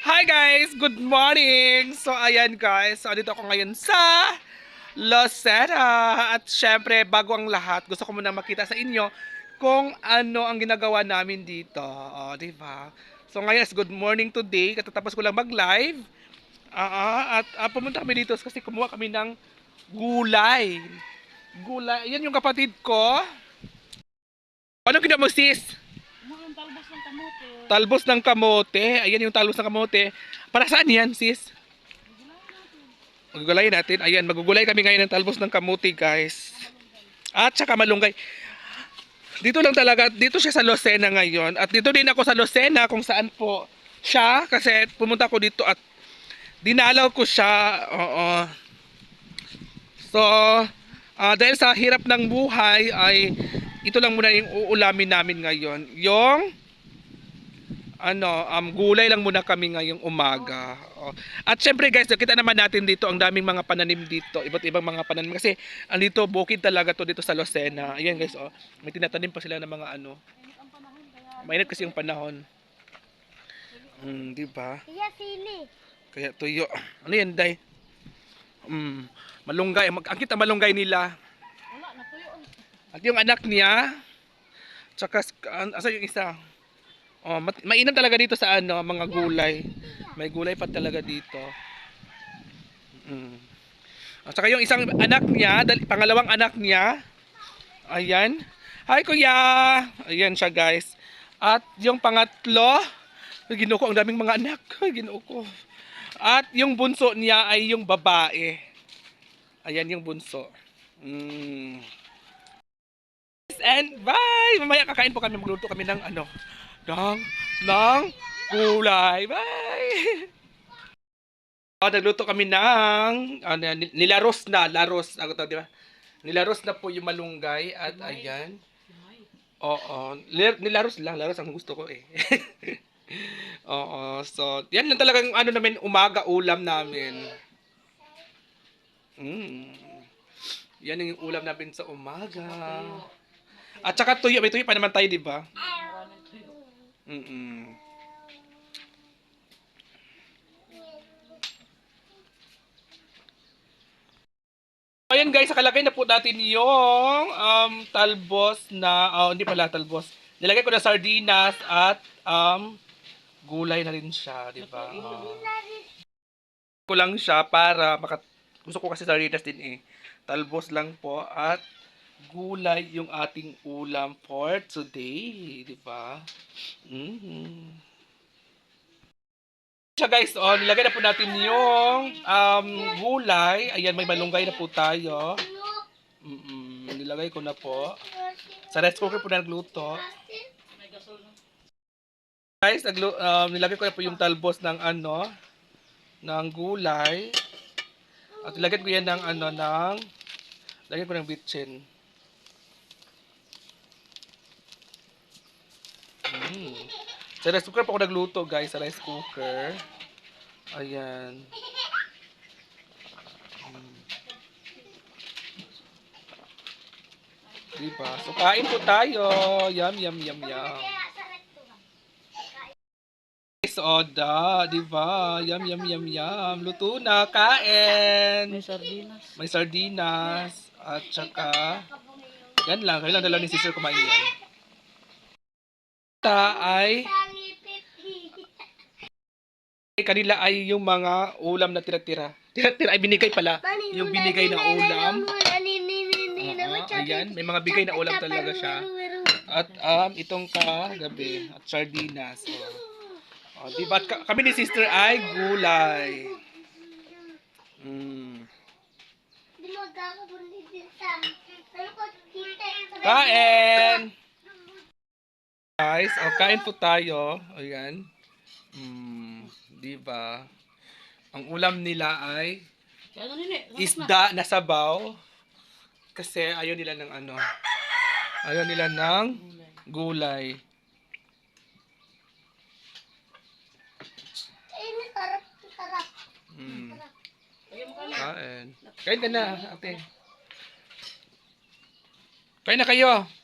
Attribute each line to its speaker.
Speaker 1: Hi guys! Good morning! So ayan guys, so dito ako ngayon sa Lucena. At syempre, bago ang lahat, gusto ko muna makita sa inyo kung ano ang ginagawa namin dito. O, di ba? So ngayon good morning today. Katatapos ko lang mag-live. Ah, at ah, pumunta kami dito kasi kumuha kami ng gulay. Gulay. Yan yung kapatid ko. Ano ginawa mo sis?
Speaker 2: Talbos ng kamote.
Speaker 1: Ayan yung talbos ng kamote. Para saan yan, sis? Magugulay natin. Ayan, magugulay kami ngayon ng talbos ng kamote, guys. At saka malunggay. Dito lang talaga, dito siya sa Lucena ngayon. At dito din ako sa Lucena kung saan po siya. Kasi pumunta ko dito at dinalaw ko siya. Oo. So, ah, dahil sa hirap ng buhay ay ito lang muna yung uulamin namin ngayon. Yung ano, um, gulay lang muna kami ngayong umaga. Oh. At syempre guys, nakita naman natin dito ang daming mga pananim dito. Iba't ibang mga pananim. Kasi andito, bukid talaga to dito sa Lucena. Ayan guys, oh. May tinatanim pa sila ng mga ano. Mainit kasi yung panahon. Hmm, di ba?
Speaker 2: Kaya sili.
Speaker 1: Kaya tuyo. Ano yan, Day? Hmm, malunggay. Mag ang kita malunggay nila.
Speaker 2: Wala, natuyo.
Speaker 1: At yung anak niya, tsaka, asa yung isa? Oh, mainam talaga dito sa ano, mga gulay. May gulay pa talaga dito. Mm. At saka yung isang anak niya, pangalawang anak niya, ayan. Hi kuya! Ayan siya guys. At yung pangatlo, ginoo ko, ang daming mga anak. Ginoo ko. At yung bunso niya ay yung babae. Ayan yung bunso. Mm and bye! Mamaya kakain po kami, magluto kami ng ano, ng, ng gulay. Bye! Oh, nagluto kami ng, ano, yan, nilaros na, laros, ako to, di ba? Nilaros na po yung malunggay at ayan. Oo, nil- nilaros lang, laros ang gusto ko eh. Oo, so, yan lang talagang ano namin, umaga ulam namin. Mm. Yan yung ulam namin sa umaga. At saka tuyo, may tuyo pa naman tayo, di ba? Mm-mm. Ayan guys, nakalagay na po natin yung um, talbos na, oh, hindi pala talbos. Nilagay ko na sardinas at um, gulay na rin siya, di ba? Oh. ko lang siya para maka, gusto ko kasi sardinas din eh. Talbos lang po at gulay yung ating ulam for today, di ba? Mhm. Siya guys, oh, nilagay na po natin yung um, gulay. Ayan, may malunggay na po tayo. Mm nilagay ko na po. Sa rice cooker po na nagluto. Guys, naglu um, nilagay ko na po yung talbos ng ano, ng gulay. At ilagay ko yan ng ano, ng, lagyan ko ng bitchin. Mm. Sa rice cooker pa ako nagluto, guys, sa rice cooker. Ayan. Mm. Diba? So, kain po tayo. Yum, yum, yum, yum. Guys, Oda, diba? Yum, yum, yum, yum. Luto na, kain.
Speaker 2: May sardinas.
Speaker 1: May sardinas. At saka, yan lang. Kailan dalawa ni sister kumain yan. Ita ay, kanila ay yung mga ulam na tira-tira. Tira-tira ay binigay pala. Yung binigay na ulam. Oo, ayan, may mga bigay na ulam talaga siya. At um, itong kagabi. At sardinas. Oh. Oh, diba? At kami ni sister ay gulay. Mm. Kain! Guys, oh, kain po tayo. Ayan. Mm, di ba? Ang ulam nila ay isda na sabaw. Kasi ayaw nila ng ano. Ayaw nila ng gulay. Mm. Kain. Kain ka na, ate. Kain na kayo.